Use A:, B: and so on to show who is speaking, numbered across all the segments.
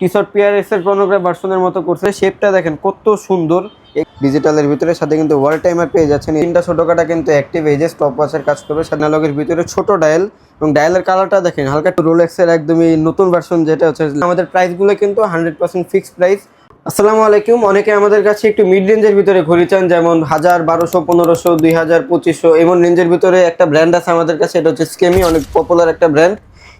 A: টি shirt PRS এর chronograph ভার্সনের মতো করছে শেপটা দেখেন, কত সুন্দর। ডিজিটালের ভিতরে সাথে কিন্তু ওয়াল টাইমার পেয়ে যাচ্ছেন। তিনটা ছোটখাটা কিন্তু অ্যাক্টিভ এজে স্টপ ওয়াচের কাজ করবে। সাদনালগের ভিতরে ছোট ডায়াল এবং ডায়ালের কালারটা দেখেন, হালকা রোলেক্সের একদমই নতুন ভার্সন যেটা হচ্ছে, আমাদের প্রাইসগুলো কিন্তু হান্ড্রেড পার্সেন্ট ফিক্সড প্রাইস আসসালামু আলাইকুম। অনেকে আমাদের কাছে একটু মিড রেঞ্জের ভিতরে ঘড়ি চান, যেমন হাজার, বারোশো, পনেরোশো, দুই হাজার, পঁচিশশো, এমন রেঞ্জের ভিতরে একটা ব্র্যান্ড আছে আমাদের কাছে, এটা হচ্ছে স্কেমি অনেক পপুলার একটা ব্র্যান্ড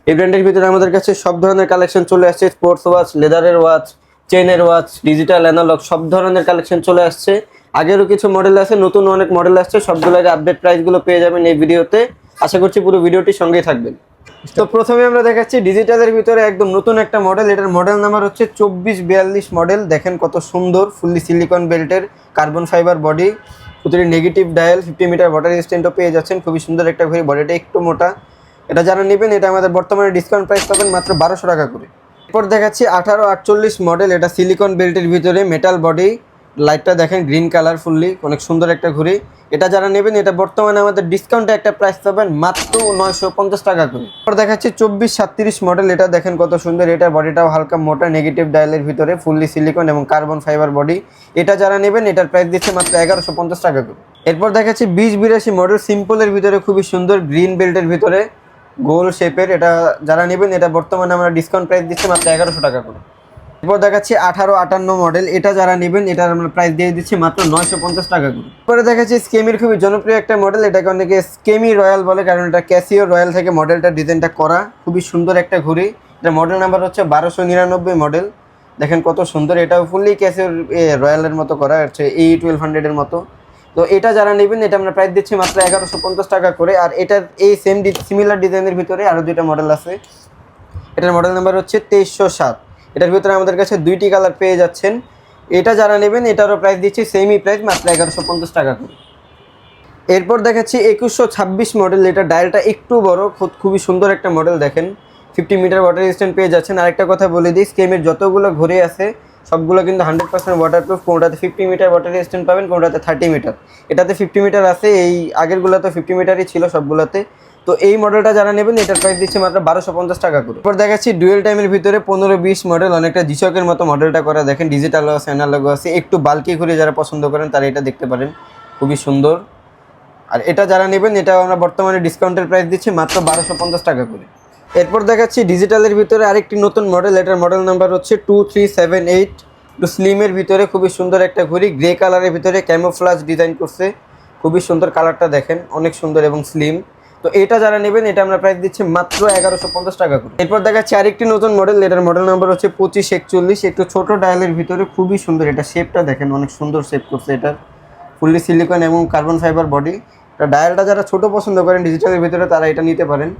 A: এই ব্র্যান্ডের ভিতরে আমাদের কাছে সব ধরনের কালেকশন চলে আসছে স্পোর্টস ওয়াচ লেদারের ওয়াচ চেনের ওয়াচ ডিজিটাল অ্যানালগ সব ধরনের কালেকশন চলে আসছে। আগেরও কিছু মডেল আছে, নতুন অনেক মডেল আসছে সবগুলোর আপডেট প্রাইসগুলো পেয়ে যাবেন এই ভিডিওতে। আশা করছি পুরো ভিডিওটি সঙ্গেই থাকবেন। তো প্রথমে আমরা দেখাচ্ছি ডিজিটালের ভিতরে একদম নতুন একটা মডেল এটার মডেল নাম্বার হচ্ছে চব্বিশ বিয়াল্লিশ মডেল দেখেন কত সুন্দর ফুললি সিলিকন বেল্টের কার্বন ফাইবার বডি প্রতিটি negative dial fifty metre water স্ট্যান্ডও পেয়ে যাচ্ছেন। খুবই সুন্দর একটা ঘড়ি বডিটা একটু মোটা। এটা যারা নেবেন, এটা আমাদের বর্তমানে ডিসকাউন্ট প্রাইস পাবেন মাত্র বারোশো টাকা করে। এরপর দেখাচ্ছি আঠারো আটচল্লিশ মডেল এটা সিলিকন বেল্টের ভিতরে মেটাল বডি লাইটটা দেখেন গ্রিন কালার ফুললি অনেক সুন্দর একটা ঘড়ি। এটা যারা নেবেন, এটা বর্তমানে আমাদের ডিসকাউন্টে একটা প্রাইস পাবেন মাত্র নয়শো পঞ্চাশ টাকা করে। এরপর দেখাচ্ছি চব্বিশ সাতত্রিশ মডেল এটা দেখেন কত সুন্দর, এটা বডিটাও হালকা মোটা নেগেটিভ ডায়ালের ভিতরে ফুললি সিলিকন এবং কার্বন ফাইবার বডি এটা যারা নেবেন, এটার প্রাইস দিচ্ছে মাত্র এগারোশো পঞ্চাশ টাকা করে। এরপর দেখাচ্ছি বিশ বিরাশি মডেল সিম্পলের ভিতরে খুবই সুন্দর গ্রিন বেল্টের ভিতরে। গোল শেপের এটা যারা নেবেন, এটা বর্তমানে আমরা ডিসকাউন্ট প্রাইস দিচ্ছি মাত্র এগারোশো টাকা করে। এরপর দেখাচ্ছি আঠারো আটান্ন মডেল এটা যারা নেবেন, এটার আমরা প্রাইস দিয়ে দিচ্ছি মাত্র নয়শো পঞ্চাশ টাকা করে। এরপরে দেখাচ্ছি স্কেমির খুবই জনপ্রিয় একটা মডেল এটাকে অনেকে স্কেমি রয়্যাল বলে, কারণ এটা ক্যাসিও রয়্যাল থেকে মডেলটা ডিজাইনটা করা, খুবই সুন্দর একটা ঘড়ি। এটা মডেল নাম্বার হচ্ছে বারোশো নিরানব্বই মডেল দেখেন কত সুন্দর, এটাও ফুললি ক্যাসিওর রয়্যালের মতো করা, হচ্ছে এই টুয়েলভ হান্ড্রেডের মতো। তো এটা যারা নেবেন, এটা আমরা প্রাইস দিচ্ছি মাত্র এগারোশো পঞ্চাশ টাকা করে। আর এটার এই সেম সিমিলার ডিজাইনের ভিতরে আরও দুইটা মডেল আছে। এটার মডেল নাম্বার হচ্ছে তেইশশো সাত। এটার ভিতরে আমাদের কাছে দুইটি কালার পেয়ে যাচ্ছেন। এটা যারা নেবেন, এটারও প্রাইস দিচ্ছি সেমই প্রাইস মাত্র এগারোশো পঞ্চাশ টাকা করে। এরপর দেখাচ্ছি একুশশো ছাব্বিশ মডেল এটা ডায়ালটা একটু বড়, খুব খুবই সুন্দর একটা মডেল দেখেন। ফিফটি মিটার ওয়াটার স্ট্যান্ড পেয়ে যাচ্ছেন। আরেকটা কথা বলে দিই স্কেমের যতগুলো ঘুরে আছে সবগুলো কিন্তু হান্ড্রেড পার্সেন্ট ওয়াটারপ্রুফ কোনোটাতে ফিফটি মিটার ওয়াটার স্ট্যান্ড পাবেন, কোনোটাতে থার্টি মিটার এটাতে ফিফটি মিটার আছে, এই আগেরগুলো তো ফিফটি মিটারই ছিল সবগুলোতে। তো এই মডেলটা যারা নেবেন, এটার প্রাইস দিচ্ছে মাত্র বারোশো পঞ্চাশ টাকা করে। এরপর দেখাচ্ছি ডুয়েল টাইমের ভিতরে পনেরো বিশ মডেল অনেকটা জিশকের মতো মডেলটা করা। দেখেন ডিজিটালও আছে অ্যানালগও আছে। একটু বাল্কি ঘুরে যারা পছন্দ করেন, তারা এটা দেখতে পারেন। খুবই সুন্দর। আর এটা যারা নেবেন এটা আমরা বর্তমানে ডিসকাউন্টের প্রাইস দিচ্ছি মাত্র বারোশো পঞ্চাশ টাকা করে। এরপর দেখাচ্ছি ডিজিটালের ভিতরে আরেকটি নতুন মডেল এটার মডেল নাম্বার হচ্ছে টু থ্রি সেভেন এইট একটু স্লিমের ভিতরে খুবই সুন্দর একটা ঘড়ি গ্রে কালারের ভিতরে ক্যামোফ্লাজ ডিজাইন করছে। খুবই সুন্দর কালারটা দেখেন, অনেক সুন্দর এবং স্লিম তো এটা যারা নেবেন, এটা আমরা প্রাইস দিচ্ছি মাত্র এগারোশো পঞ্চাশ টাকা করে। এরপর দেখাচ্ছি আরেকটি নতুন মডেল এটার মডেল নাম্বার হচ্ছে পঁচিশ একচল্লিশ। একটু ছোট ডায়ালের ভিতরে খুবই সুন্দর এটা শেপটা দেখেন, অনেক সুন্দর শেপ করছে এটার। ফুললি সিলিকন এবং কার্বন ফাইবার বডি ডায়ালটা যারা ছোট পছন্দ করেন ডিজিটালের ভিতরে তারা এটা নিতে পারেন।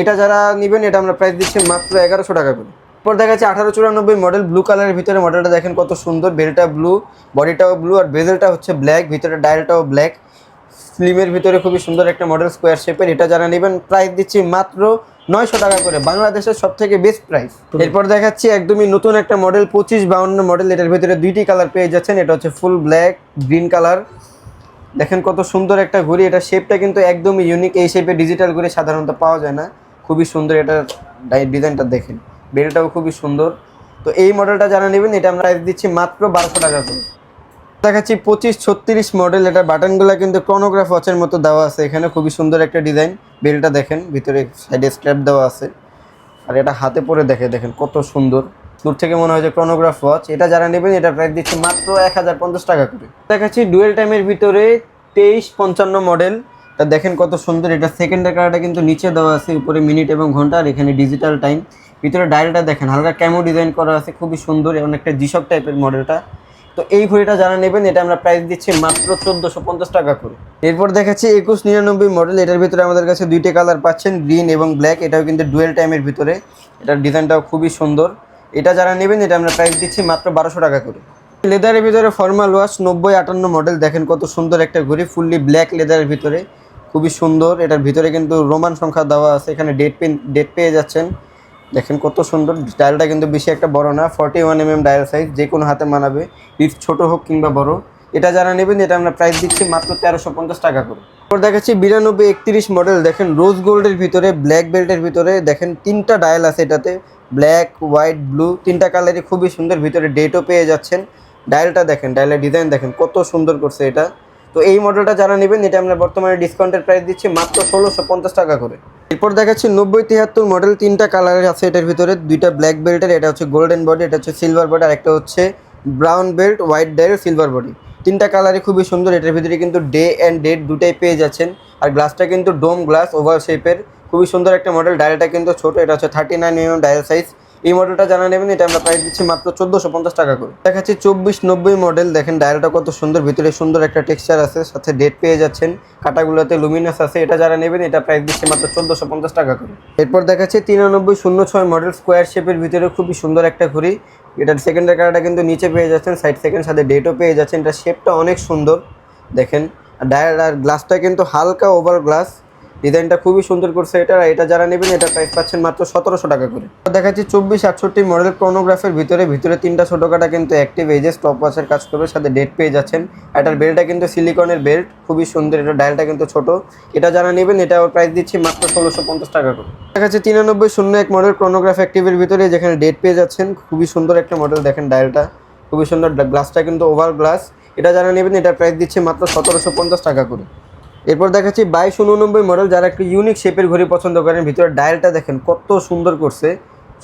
A: এটা যারা নেবেন এটা আমরা প্রাইস দিচ্ছি মাত্র এগারোশো টাকা করে। এরপর দেখা যাচ্ছে আঠারো চুরানব্বই মডেল ব্লু কালারের ভিতরে মডেলটা দেখেন কত সুন্দর। বেলটা ব্লু বডিটাও ব্লু আর বেজেলটা হচ্ছে ব্ল্যাক ভিতরে ডায়ালটাও ব্ল্যাক স্লিমের ভিতরে খুবই সুন্দর একটা মডেল স্কোয়ার শেপের এটা যারা নেবেন প্রাইস দিচ্ছি মাত্র নয়শো টাকা করে। বাংলাদেশের সব থেকে বেস্ট প্রাইস এরপর দেখাচ্ছি একদমই নতুন একটা মডেল পঁচিশ বাউন্ন মডেল এটার ভিতরে দুইটি কালার পেয়ে যাচ্ছেন। এটা হচ্ছে ফুল ব্ল্যাক গ্রিন কালার দেখেন কত সুন্দর একটা ঘড়ি, এটা শেপটা কিন্তু একদমই ইউনিক এই শেপে ডিজিটাল ঘড়ি সাধারণত পাওয়া যায় না। খুবই সুন্দর এটার ডিজাইনটা দেখেন। বেলটাও খুবই সুন্দর। তো এই মডেলটা যারা নেবেন, এটা আমরা দিচ্ছি মাত্র বারোশো টাকা করে। দেখাচ্ছি পঁচিশ ছত্রিশ মডেল এটা বাটনগুলো কিন্তু ক্রোনোগ্রাফ ওয়াচের মতো দেওয়া আছে। এখানে খুবই সুন্দর একটা ডিজাইন বেলটা দেখেন, ভিতরে সাইডে স্ট্র্যাপ দেওয়া আছে। আর এটা হাতে পরে দেখে দেখেন কত সুন্দর। দূর থেকে মনে হয় যে ক্রোনোগ্রাফ ওয়াচ এটা যারা নেবেন, এটা প্রাইস দিচ্ছে মাত্র এক হাজার পঞ্চাশ টাকা করে। দেখাচ্ছি ডুয়েল টাইমের ভিতরে তেইশ পঞ্চান্ন মডেল তা দেখেন কত সুন্দর, এটা সেকেন্ডের কালারটা কিন্তু নিচে দেওয়া আছে, উপরে মিনিট এবং ঘণ্টা, আর এখানে ডিজিটাল টাইম ভিতরে ডায়ালটা দেখেন, হালকা ক্যামো ডিজাইন করা আছে, খুবই সুন্দর এবং একটা জিসক টাইপের মডেলটা তো এই ঘড়িটা যারা নেবেন, এটা আমরা প্রাইস দিচ্ছি মাত্র চোদ্দোশো পঞ্চাশ টাকা করে। এরপর দেখাচ্ছি একুশ নিরানব্বই মডেল এটার ভিতরে আমাদের কাছে দুইটা কালার পাচ্ছেন গ্রিন এবং ব্ল্যাক এটাও কিন্তু ডুয়েল টাইমের ভিতরে। এটার ডিজাইনটাও খুবই সুন্দর। এটা যারা নেবেন, এটা আমরা প্রাইস দিচ্ছি মাত্র বারোশো টাকা করে। লেদারের ভিতরে ফর্মাল ওয়াশ নব্বই আটান্ন মডেল দেখেন কত সুন্দর একটা ঘড়ি ফুললি ব্ল্যাক লেদারের ভিতরে। খুবই সুন্দর, এটার ভিতরে কিন্তু রোমান সংখ্যা দেওয়া আছে, এখানে ডেট পেন ডেট পেয়ে যাচ্ছেন। দেখেন কত সুন্দর ডায়ালটা কিন্তু বেশি একটা বড় না forty one M M dial size যে কোনো হাতে মানাবে ইট ছোট হোক কিংবা বড়। এটা যারা নেবেন, এটা আমরা প্রাইস দিচ্ছি মাত্র তেরোশো পঞ্চাশ টাকা করে। এরপর দেখাচ্ছি বিরানব্বই একত্রিশ মডেল দেখেন রোজ গোল্ডের ভিতরে ব্ল্যাক বেল্টের ভিতরে, দেখেন তিনটা ডায়াল আছে এটাতে। ব্ল্যাক, হোয়াইট, ব্লু তিনটা কালারই খুবই সুন্দর। ভিতরে ডেটও পেয়ে যাচ্ছেন। ডায়ালটা দেখেন ডায়ালের ডিজাইন দেখেন, কত সুন্দর করছে এটা। তো এই মডেলটা যারা নেবেন, এটা আমরা বর্তমানে ডিসকাউন্টের প্রাইস দিচ্ছি মাত্র ষোলোশো পঞ্চাশ টাকা করে। এরপর দেখাচ্ছি নব্বই তিয়াত্তর মডেল তিনটা কালারের আছে এটার ভিতরে। দুইটা ব্ল্যাক বেল্টের এটা হচ্ছে গোল্ডেন বডি এটা হচ্ছে সিলভার বডি আর একটা হচ্ছে brown belt white dial silver body তিনটা কালারই খুবই সুন্দর, এটার ভিতরে কিন্তু ডে অ্যান্ড ডেট দুটাই পেয়ে যাচ্ছেন। আর গ্লাসটা কিন্তু ডোম গ্লাস ওভার শেপের খুবই সুন্দর একটা মডেল ডায়ালটা কিন্তু ছোট, এটা হচ্ছে thirty nine M dial size এই মডেলটা জানা নেবেন, এটা আমরা প্রাইস দিচ্ছি মাত্র চোদ্দোশো পঞ্চাশ টাকা করে। দেখাচ্ছি চব্বিশ নব্বই মডেল দেখেন ডায়ালটা কত সুন্দর, ভিতরে সুন্দর একটা টেক্সচার আছে, সাথে ডেট পেয়ে যাচ্ছেন। কাটাগুলোতে লুমিনাস আছে, এটা যারা নেবেন, এটা প্রাইস দিচ্ছে মাত্র চোদ্দোশো পঞ্চাশ টাকা করে। এরপর দেখাচ্ছি তিরানব্বই শূন্য ছয় মডেল স্কোয়ার শেপের ভিতরে খুবই সুন্দর একটা ঘড়ি। এটার সেকেন্ডের কালারটা কিন্তু নিচে পেয়ে যাচ্ছেন সাইড সেকেন্ড সাথে ডেটও পেয়ে যাচ্ছেন। এটা শেপটা অনেক সুন্দর, দেখেন। আর ডায়াল আর গ্লাসটা কিন্তু হালকা ওভার গ্লাস ডিজাইনটা খুবই সুন্দর করছে এটা এটা যারা নেবেন, এটা প্রাইস পাচ্ছেন মাত্র সতেরোশো টাকা করে। দেখাচ্ছি চব্বিশ আটষট্টি মডেল ক্রোনোগ্রাফের ভিতরে ভিতরে তিনটা ছোটোখাটা কিন্তু অ্যাক্টিভ এজে স্টপ ওয়াচের কাজ করবে, সাথে ডেট পেয়ে যাচ্ছেন। এটার বেল্টটা কিন্তু সিলিকনের বেল্ট খুবই সুন্দর, এটা ডায়ালটা কিন্তু ছোট। এটা যারা নেবেন এটা প্রাইস দিচ্ছি মাত্র ষোলোশো পঞ্চাশ টাকা করে। দেখাচ্ছি তিরানব্বই শূন্য এক মডেল ক্রোনোগ্রাফ অ্যাক্টিভের ভিতরে, যেখানে ডেট পেয়ে যাচ্ছেন। খুবই সুন্দর একটা মডেল দেখেন ডায়ালটা খুবই সুন্দর গ্লাসটা কিন্তু ওভার গ্লাস এটা যারা নেবেন, এটার প্রাইস দিচ্ছে মাত্র সতেরোশো পঞ্চাশ টাকা করে। এরপর দেখাচ্ছি বাইশ উননব্বই মডেল যারা একটু ইউনিক শেপের ঘড়ি পছন্দ করেন, ভিতরে ডায়ালটা দেখেন, কত সুন্দর করছে।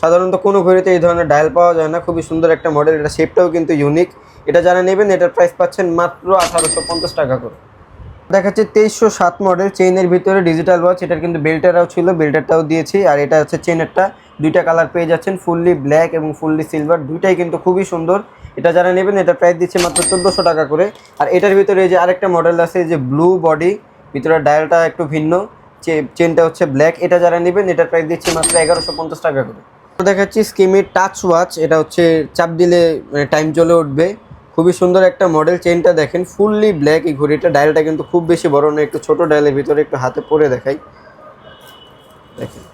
A: সাধারণত কোনো ঘড়িতে এই ধরনের ডায়াল পাওয়া যায় না, খুবই সুন্দর একটা মডেল এটা শেপটাও কিন্তু ইউনিক এটা যারা নেবেন, এটার প্রাইস পাচ্ছেন মাত্র আঠারোশো পঞ্চাশ টাকা করে। দেখাচ্ছে তেইশশো সাত মডেল চেইনের ভিতরে ডিজিটাল ওয়াচ এটার কিন্তু বেল্টারও ছিল বেল্টারটাও দিয়েছি। আর এটা হচ্ছে চেইনেরটা দুইটা কালার পেয়ে যাচ্ছেন ফুললি ব্ল্যাক এবং ফুললি সিলভার দুইটাই কিন্তু খুবই সুন্দর। এটা যারা নেবেন এটা প্রাইস দিচ্ছে মাত্র চোদ্দোশো টাকা করে। আর এটার ভিতরে এই যে আরেকটা মডেল আছে যে ব্লু বডি ভিতরে ডায়ালটা একটু ভিন্ন। চেনটা হচ্ছে ব্ল্যাক এটা যারা নেবেন এটার প্রাইস দিচ্ছে মাত্র এগারোশো পঞ্চাশ টাকা করে। দেখাচ্ছি স্কিমির টাচ ওয়াচ এটা হচ্ছে চাপ দিলে টাইম চলে উঠবে। খুবই সুন্দর একটা মডেল চেনটা দেখেন। ফুললি ব্ল্যাক এই ঘড়িটা। ডায়ালটা কিন্তু খুব বেশি বড় না একটু ছোট ডায়ালের ভিতরে একটু হাতে পরে দেখাই। দেখেন,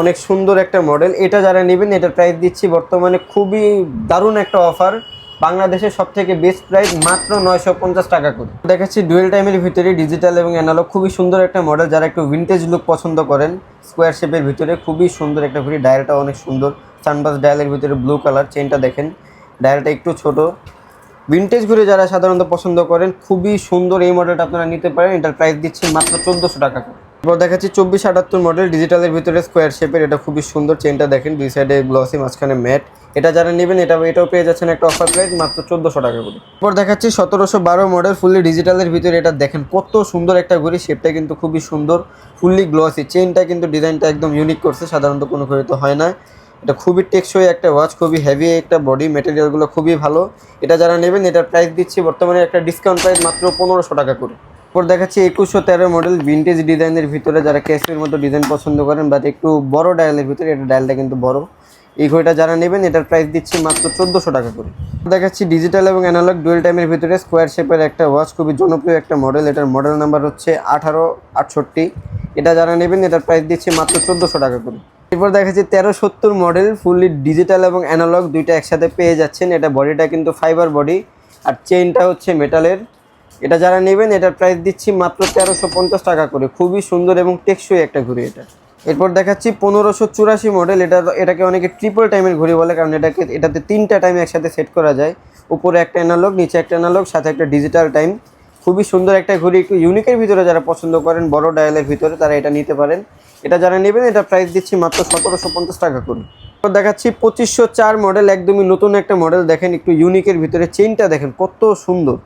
A: অনেক সুন্দর একটা মডেল এটা যারা নেবেন, এটার প্রাইস দিচ্ছি বর্তমানে খুবই দারুণ একটা অফার বাংলাদেশের সব থেকে বেস্ট প্রাইস মাত্র নয়শো পঞ্চাশ টাকা করে। দেখাচ্ছি ডুয়েল টাইমের ভিতরে ডিজিটাল এবং অ্যানালগ খুবই সুন্দর একটা মডেল যারা একটু ভিন্টেজ লুক পছন্দ করেন স্কোয়ার শেপের ভিতরে খুবই সুন্দর একটা ঘড়ি। ডায়ালটা অনেক সুন্দর। সানবাস ডায়ালের ভিতরে ব্লু কালার চেনটা দেখেন। ডায়ালটা একটু ছোট। ভিন্টেজ ঘুরে যারা সাধারণত পছন্দ করেন, খুবই সুন্দর এই মডেলটা আপনারা নিতে পারেন। এটার প্রাইস দিচ্ছি মাত্র চোদ্দোশো টাকা করে। এবার দেখাচ্ছি চব্বিশ আটাত্তর মডেল ডিজিটালের ভিতরে স্কোয়ার শেপের এটা খুবই সুন্দর চেনটা দেখেন, দুই সাইডে গ্লসি মাঝখানে ম্যাট এটা যারা নেবেন, এটা এটাও পেয়ে যাচ্ছেন একটা অফার প্রাইস মাত্র চোদ্দোশো টাকা করে। এরপর দেখাচ্ছি সতেরোশো বারো মডেল ফুললি ডিজিটালের ভিতরে। এটা দেখেন কত সুন্দর একটা ঘড়ি শেপটা কিন্তু খুবই সুন্দর ফুললি গ্লসি চেনটা কিন্তু ডিজাইনটা একদম ইউনিক করছে, সাধারণত কোনো ঘড়ি তো হয় না। এটা খুবই টেকসই একটা ওয়াচ খুবই হেভি একটা বডি মেটেরিয়ালগুলো খুবই ভালো। এটা যারা নেবেন, এটার প্রাইস দিচ্ছি বর্তমানে একটা ডিসকাউন্ট প্রাইস মাত্র পনেরোশো টাকা করে। এরপর দেখাচ্ছি একুশশো তেরো মডেল ভিন্টেজ ডিজাইনের ভিতরে যারা ক্যাশের মতো ডিজাইন পছন্দ করেন বাট একটু বড় ডায়ালের ভিতরে এটা ডায়ালটা কিন্তু বড়। এই ঘড়িটা যারা নেবেন, এটার প্রাইস দিচ্ছি মাত্র চোদ্দোশো টাকা করে। দেখাচ্ছি ডিজিটাল এবং অ্যানালগ ডুয়েল টাইমের ভিতরে স্কোয়ার শেপের একটা ওয়াচ খুবই জনপ্রিয় একটা মডেল এটার মডেল নাম্বার হচ্ছে আঠারো আটষট্টি। এটা যারা নেবেন, এটার প্রাইস দিচ্ছি মাত্র চোদ্দোশো টাকা করে। এরপর দেখাচ্ছি তেরো সত্তর মডেল ফুললি ডিজিটাল এবং অ্যানালগ দুইটা একসাথে পেয়ে যাচ্ছেন। এটা বডিটা কিন্তু ফাইবার বডি আর চেইনটা হচ্ছে মেটালের এটা যারা নেবেন, এটার প্রাইস দিচ্ছি মাত্র তেরোশো পঞ্চাশ টাকা করে। খুবই সুন্দর এবং টেকসই একটা ঘড়ি এটা। এরপর দেখাচ্ছি পনেরোশো চুরাশি মডেল এটা এটাকে অনেকে ট্রিপল টাইমের ঘড়ি বলে, কারণ এটাকে, এটাতে তিনটা টাইম একসাথে সেট করা যায়। উপরে একটা অ্যানালগ নিচে একটা অ্যানালগ সাথে একটা ডিজিটাল টাইম খুবই সুন্দর একটা ঘড়ি, একটু ইউনিকের ভিতরে যারা পছন্দ করেন, বড় ডায়ালের ভিতরে, তারা এটা নিতে পারেন। এটা যারা নেবেন, এটা প্রাইস দিচ্ছি মাত্র সতেরোশো পঞ্চাশ টাকা করে। এরপর দেখাচ্ছি পঁচিশশো চার মডেল একদমই নতুন একটা মডেল দেখেন একটু ইউনিকের ভিতরে চেইনটা দেখেন, কত সুন্দর।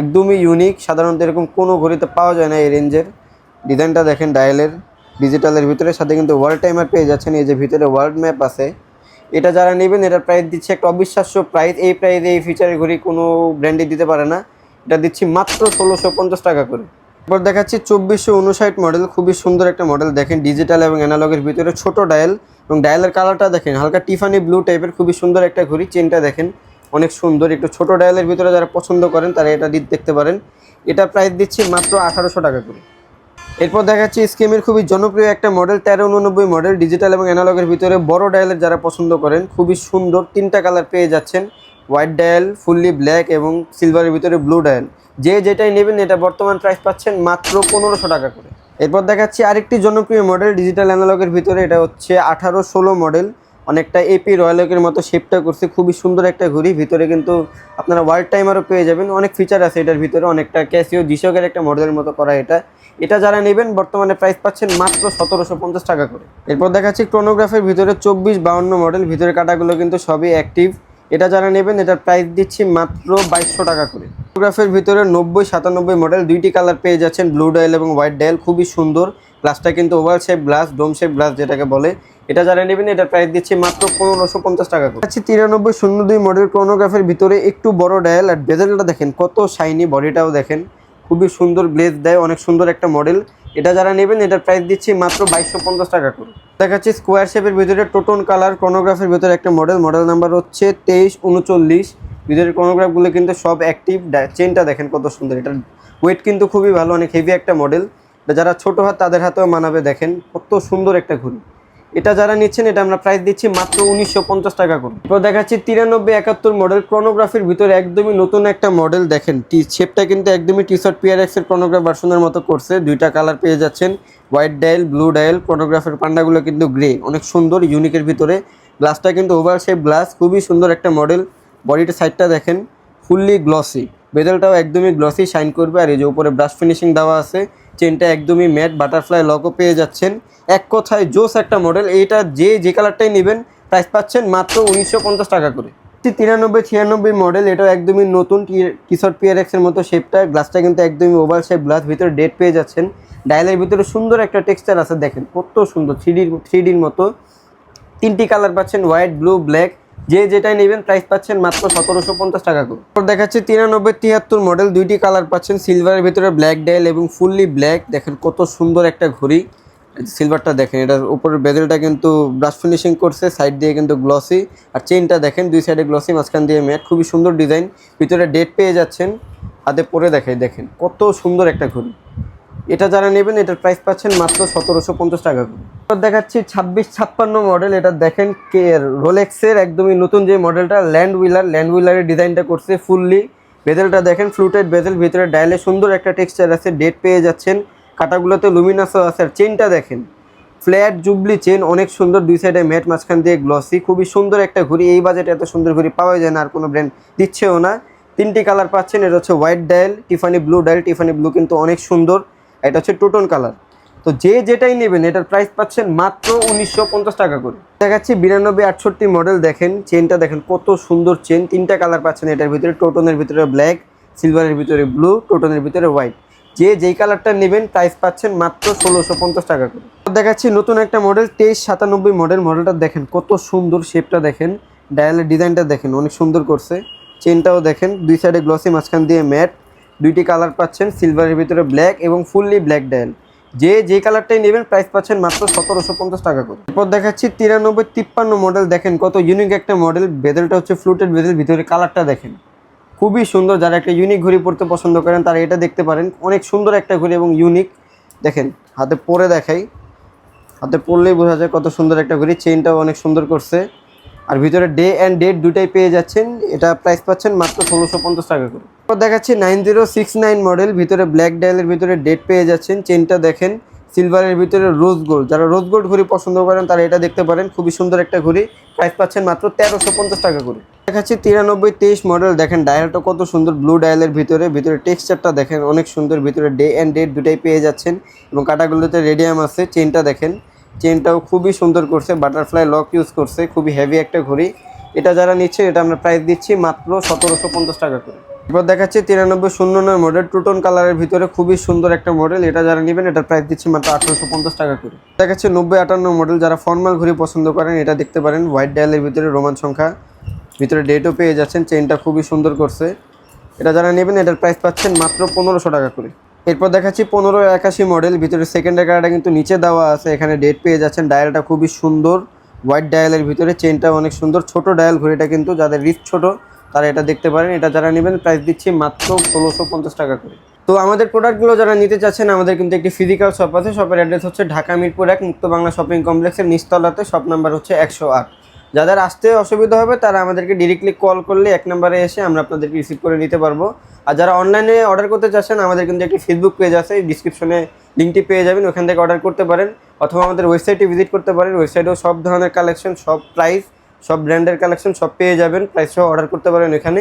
A: একদমই ইউনিক সাধারণত এরকম কোনো ঘড়িতে পাওয়া যায় না এই রেঞ্জের। ডিজাইনটা দেখেন ডায়ালের ডিজিটালের ভিতরে। সাথে কিন্তু ওয়ার্ল্ড টাইমার পেয়ে যাচ্ছেন। এই যে ভিতরে ওয়ার্ল্ড ম্যাপ আছে। এটা যারা নেবেন, এটার প্রাইস দিচ্ছে একটা অবিশ্বাস্য প্রাইস এই প্রাইস এই ফিচারের ঘড়ি কোনো ব্র্যান্ডে দিতে পারে না। এটা দিচ্ছি মাত্র ষোলোশো পঞ্চাশ টাকা করে। এরপর দেখাচ্ছি চব্বিশশো উনষাট মডেল খুবই সুন্দর একটা মডেল দেখেন ডিজিটাল এবং অ্যানালগের ভিতরে ছোট ডায়াল এবং ডায়ালের কালারটা দেখেন, হালকা টিফানি ব্লু টাইপের খুবই সুন্দর একটা ঘড়ি। চেনটা দেখেন। অনেক সুন্দর। একটু ছোট ডায়ালের ভিতরে যারা পছন্দ করেন, তারা এটা দি- দেখতে পারেন। এটা প্রাইস দিচ্ছি মাত্র আঠারোশো টাকা করে। এরপর দেখাচ্ছি স্কিমের খুবই জনপ্রিয় একটা মডেল তেরো উননব্বই মডেল ডিজিটাল এবং অ্যানালগের ভিতরে বড় ডায়ালের যারা পছন্দ করেন, খুবই সুন্দর তিনটা কালার পেয়ে যাচ্ছেন। হোয়াইট ডায়াল ফুললি ব্ল্যাক এবং সিলভারের ভিতরে ব্লু ডায়াল যে যেটাই নেবেন, এটা বর্তমান প্রাইস পাচ্ছেন মাত্র পনেরোশো টাকা করে। এরপর দেখাচ্ছি আরেকটি জনপ্রিয় মডেল ডিজিটাল অ্যানালগের ভিতরে, এটা হচ্ছে আঠারো ষোলো মডেল অনেকটা এপি রয়্যালকের মতো শেপটা করছে। খুবই সুন্দর একটা ঘড়ি। ভিতরে কিন্তু আপনারা ওয়ার্ল্ড টাইমারও পেয়ে যাবেন। অনেক ফিচার আছে এটার ভিতরে। অনেকটা ক্যাসিও জিসকের একটা মডেলের মতো করা এটা। এটা যারা নেবেন, বর্তমানে প্রাইস পাচ্ছেন মাত্র সতেরোশো পঞ্চাশ টাকা করে। এরপর দেখাচ্ছি ক্রোনোগ্রাফের ভিতরে চব্বিশ বাউন্ন মডেল ভিতরে কাটাগুলো কিন্তু সবই অ্যাক্টিভ এটা যারা নেবেন, এটার প্রাইস দিচ্ছি মাত্র বাইশশো টাকা করে। ফটোগ্রাফের ভিতরে নব্বই সাতানব্বই মডেল দুইটি কালার পেয়ে যাচ্ছেন ব্লু ডায়াল এবং হোয়াইট ডায়াল খুবই সুন্দর। গ্লাসটা কিন্তু oval shape glass dome shape glass যেটাকে বলে। এটা যারা নেবেন, এটার প্রাইস দিচ্ছি মাত্র পনেরোশো পঞ্চাশ টাকা করে। আচ্ছা তিরানব্বই শূন্য দুই মডেল ক্রোনোগ্রাফের ভিতরে একটু বড় ডায়াল আর বেজেলটা দেখেন, কত শাইনি বডিটাও দেখেন। খুবই সুন্দর গ্লেজ দেয়, অনেক সুন্দর একটা মডেল এটা যারা নেবেন, এটার প্রাইস দিচ্ছি মাত্র বাইশশো পঞ্চাশ টাকা করে। দেখাচ্ছি স্কোয়ার শেপের ভিতরে টোটন কালার ক্রোনোগ্রাফের ভিতরে একটা মডেল মডেল নাম্বার হচ্ছে তেইশ উনচল্লিশ। ভিতরের ক্রোনোগ্রাফগুলো কিন্তু সব অ্যাক্টিভ চেনটা দেখেন কত সুন্দর। এটার ওয়েট কিন্তু খুবই ভালো, অনেক হেভি একটা মডেল যারা ছোট হাত, তাদের হাতেও মানাবে, দেখেন কত সুন্দর একটা ঘড়ি। এটা যারা নিচ্ছেন, এটা আমরা প্রাইস দিচ্ছি মাত্র উনিশশো পঞ্চাশ টাকা করে। এরপর দেখাচ্ছি তিরানব্বই একাত্তর মডেল ক্রোনোগ্রাফির ভিতরে একদমই নতুন একটা মডেল দেখেন। টি শেপটা কিন্তু একদমই টি শার্ট পিআরএক্স এর ক্রোনোগ্রাফ ভার্সনের মতো করছে। দুইটা কালার পেয়ে যাচ্ছেন হোয়াইট ডায়াল ব্লু ডায়াল ক্রোনোগ্রাফের পান্ডাগুলো কিন্তু গ্রে অনেক সুন্দর ইউনিকের ভিতরে। গ্লাসটা কিন্তু ওভার শেপ গ্লাস খুবই সুন্দর একটা মডেল বডিটা সাইডটা দেখেন ফুললি গ্লসি বেদেলটাও একদমই গ্লসি শাইন করবে। আর এই যে উপরে ব্রাশ ফিনিশিং দেওয়া আছে চেনটা একদমই ম্যাট, বাটারফ্লাই লকও পেয়ে যাচ্ছেন। এক কথায় জোস একটা মডেল এইটা যে যে কালারটাই নেবেন প্রাইস পাচ্ছেন মাত্র উনিশশো পঞ্চাশ টাকা করে। তিরানব্বই, ছিয়ানব্বই মডেল এটাও একদমই নতুন টিশার্ট পিয়ারেক্স এর মতো শেপটা গ্লাসটা কিন্তু একদমই ওভার শেপ গ্লাস ভিতরে ডেট পেয়ে যাচ্ছেন। ডায়ালের ভিতরে সুন্দর একটা টেক্সচার আছে, দেখেন। কত সুন্দর থ্রিডির থ্রিডির মতো। তিনটি কালার পাচ্ছেন হোয়াইট ব্লু ব্ল্যাক যে যেটাই নেবেন প্রাইস পাচ্ছেন মাত্র সতেরোশো পঞ্চাশ টাকা করে। তারপর দেখাচ্ছে তিরানব্বই তিয়াত্তর মডেল দুইটি কালার পাচ্ছেন সিলভারের ভিতরে ব্ল্যাক ডায়াল এবং ফুললি ব্ল্যাক দেখেন কত সুন্দর একটা ঘড়ি। সিলভারটা দেখেন, এটার উপরের বেজেলটা কিন্তু ব্রাশ ফিনিশিং করছে সাইড দিয়ে কিন্তু গ্লসি আর চেনটা দেখেন, দুই সাইডে গ্লসি মাঝখান দিয়ে ম্যাট খুবই সুন্দর ডিজাইন ভিতরে ডেট পেয়ে যাচ্ছেন, হাতে পরে দেখাই, দেখেন কত সুন্দর একটা ঘড়ি। এটা যারা নেবেন, এটার প্রাইস পাচ্ছেন মাত্র সতেরোশো পঞ্চাশ টাকা করে। দেখাচ্ছি ছাব্বিশ ছাপ্পান্ন মডেল এটা দেখেন কে রোলেক্সের একদমই নতুন যে মডেলটা ল্যান্ড হুইলার ল্যান্ড হুইলারের ডিজাইনটা করছে ফুললি বেজেলটা দেখেন ফ্লুটেড বেজেল ভিতরে ডায়ালে সুন্দর একটা টেক্সচার আছে ডেট পেয়ে যাচ্ছেন। কাটাগুলোতে লুমিনাসও আছে, আর চেনটা দেখেন ফ্ল্যাট জুবলি চেন অনেক সুন্দর, দুই সাইডে ম্যাট মাঝখান দিয়ে গ্লসি খুবই সুন্দর একটা ঘড়ি। এই বাজেটে এত সুন্দর ঘড়ি পাওয়া যায় না, আর কোনো ব্র্যান্ড দিচ্ছেও না। তিনটি কালার পাচ্ছেন, এটা হচ্ছে white dial Tiffany blue dial Tiffany blue কিন্তু অনেক সুন্দর। এটা হচ্ছে টোটন কালার। তো যে যেটাই নেবেন, এটার প্রাইস পাচ্ছেন মাত্র উনিশশো পঞ্চাশ টাকা করে। দেখাচ্ছি বিরানব্বই আটষট্টি মডেল দেখেন চেনটা দেখেন কত সুন্দর চেন তিনটা কালার পাচ্ছেন এটার ভিতরে, টোটনের ভিতরে ব্ল্যাক সিলভারের ভিতরে ব্লু টোটনের ভিতরে হোয়াইট যে যেই কালারটা নেবেন প্রাইস পাচ্ছেন মাত্র ষোলোশো পঞ্চাশ টাকা করে। দেখাচ্ছি নতুন একটা মডেল তেইশ সাতানব্বই মডেল মডেলটা দেখেন কত সুন্দর শেপটা দেখেন। ডায়ালের ডিজাইনটা দেখেন, অনেক সুন্দর করছে। চেনটাও দেখেন, দুই সাইডে গ্লসি মাঝখান দিয়ে ম্যাট দুইটি কালার পাচ্ছেন, সিলভারের ভিতরে ব্ল্যাক এবং ফুললি ব্ল্যাক ডায়াল যে যে কালারটাই নেবেন প্রাইস পাচ্ছেন মাত্র সতেরোশো পঞ্চাশ টাকা করে। এরপর দেখাচ্ছি তিরানব্বই তিপ্পান্ন মডেল দেখেন কত ইউনিক একটা মডেল বেদেলটা হচ্ছে ফ্লুটেড বেদেল ভিতরে কালারটা দেখেন। খুবই সুন্দর, যারা একটা ইউনিক ঘড়ি পরতে পছন্দ করেন, তারা এটা দেখতে পারেন। অনেক সুন্দর একটা ঘড়ি এবং ইউনিক দেখেন, হাতে পরে দেখাই। হাতে পরলেই বোঝা যায় কত সুন্দর একটা ঘড়ি। চেইনটাও অনেক সুন্দর করছে। আর ভিতরে ডে অ্যান্ড ডেট দুটাই পেয়ে যাচ্ছেন। এটা প্রাইস পাচ্ছেন মাত্র ষোলোশো পঞ্চাশ টাকা করে। এরপর দেখাচ্ছি nine zero six nine model ভিতরে ব্ল্যাক ডায়ালের ভিতরে ডেট পেয়ে যাচ্ছেন। চেনটা দেখেন সিলভারের ভিতরে রোজ গোল্ড যারা রোজ গোল্ড ঘড়ি পছন্দ করেন, তারা এটা দেখতে পারেন। খুবই সুন্দর একটা ঘড়ি। প্রাইস পাচ্ছেন মাত্র তেরোশো পঞ্চাশ টাকা করে। দেখাচ্ছি তিরানব্বই তেইশ মডেল দেখেন ডায়ালটা কত সুন্দর ব্লু ডায়ালের ভিতরে। ভিতরে টেক্সচারটা দেখেন অনেক সুন্দর। ভিতরে ডে অ্যান্ড ডেট দুটাই পেয়ে যাচ্ছেন। এবং কাটাগুলোতে রেডিয়াম আছে। চেনটা দেখেন। চেনটাও খুবই সুন্দর করছে বাটারফ্লাই লক ইউজ করছে, খুবই হেভি একটা ঘড়ি। এটা যারা নিচ্ছে, এটা আমরা প্রাইস দিচ্ছি মাত্র সতেরোশো পঞ্চাশ টাকা করে। এরপর দেখাচ্ছি তিরানব্বই শূন্য নয় মডেল টুটন কালারের ভিতরে খুবই সুন্দর একটা মডেল এটা যারা নেবেন এটার প্রাইস দিচ্ছি মাত্র আঠারোশো পঞ্চাশ টাকা করে। দেখাচ্ছে নব্বই আটান্ন মডেল যারা ফর্মাল ঘড়ি পছন্দ করেন, এটা দেখতে পারেন হোয়াইট ডায়ালের ভিতরে রোমান সংখ্যা, ভিতরে ডেটও পেয়ে যাচ্ছেন চেনটা খুবই সুন্দর করছে। এটা যারা নেবেন, এটার প্রাইস পাচ্ছেন মাত্র পনেরোশো টাকা করে। এরপর দেখাচ্ছি পনেরো একাশি মডেল ভিতরে সেকেন্ড কার্ডটা কিন্তু নিচে দেওয়া আছে, এখানে ডেট পেয়ে যাচ্ছেন ডায়ালটা খুবই সুন্দর হোয়াইট ডায়ালের ভিতরে চেনটা অনেক সুন্দর, ছোট ডায়াল ঘড়িটা কিন্তু যাদের রিস্ক ছোট, তারা এটা দেখতে পারেন, এটা যারা নেবেন প্রাইস দিচ্ছি মাত্র ষোলোশো পঞ্চাশ টাকা করে। তো আমাদের প্রোডাক্টগুলো যারা নিতে চাচ্ছেন, আমাদের কিন্তু একটি ফিজিক্যাল শপ আছে শপের অ্যাড্রেস হচ্ছে ঢাকা মিরপুর এক, মুক্ত বাংলা শপিং কমপ্লেক্সের নিচতলাতে শপ নাম্বার হচ্ছে একশো আট। যাদের আসতে অসুবিধা হবে, তারা আমাদেরকে ডিরেক্টলি কল করলে এক নম্বরে এসে আমরা আপনাদেরকে রিসিভ করে নিতে পারব। আর যারা অনলাইনে অর্ডার করতে চাচ্ছেন, আমাদের কিন্তু একটি ফেসবুক পেজ আছে ডিসক্রিপশনে লিঙ্কটি পেয়ে যাবেন, ওখান থেকে অর্ডার করতে পারেন। অথবা আমাদের ওয়েবসাইটে ভিজিট করতে পারেন ওয়েবসাইটেও সব ধরনের কালেকশন সব প্রাইস সব ব্র্যান্ডের কালেকশন সব পেয়ে যাবেন প্রাইস সহ অর্ডার করতে পারেন এখানে।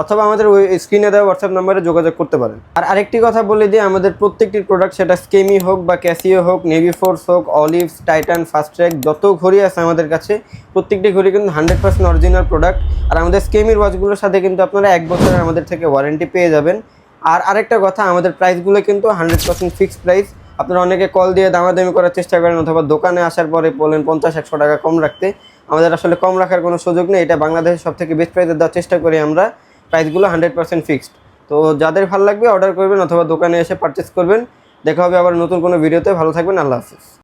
A: অথবা আমাদের ওই স্ক্রিনে দেওয়া হোয়াটসঅ্যাপ নাম্বারে যোগাযোগ করতে পারেন। আর আরেকটি কথা বলে দিই, আমাদের প্রত্যেকটি প্রোডাক্ট সেটা স্কেমি হোক বা ক্যাসিও হোক নেভি ফোর্স হোক অলিভস টাইটান ফাস্ট ট্র্যাক যত ঘড়ি আছে আমাদের কাছে, প্রত্যেকটি ঘড়ি কিন্তু হান্ড্রেড পার্সেন্ট অরিজিনাল প্রোডাক্ট আর আমাদের স্কেমির ওয়াচগুলোর সাথে কিন্তু আপনারা এক বছরের আমাদের থেকে ওয়ারেন্টি পেয়ে যাবেন। আর আরেকটা কথা, আমাদের প্রাইসগুলো কিন্তু হান্ড্রেড পার্সেন্ট ফিক্সড প্রাইস আপনারা অনেকে কল দিয়ে দামাদামি করার চেষ্টা করেন অথবা দোকানে আসার পরে বলেন পঞ্চাশ, একশো টাকা কম রাখতে। আমাদের আসলে কম রাখার কোনো সুযোগ নেই, এটা বাংলাদেশের সব থেকে বেস্ট প্রাইসে দেওয়ার চেষ্টা করি আমরা। প্রাইসগুলো হান্ড্রেড পার্সেন্ট ফিক্সড। তো যাদের ভালো লাগবে অর্ডার করবেন অথবা দোকানে এসে পারচেস করবেন। দেখা হবে আবার নতুন কোনো ভিডিওতে। ভালো থাকবেন, আল্লাহ হাফিজ।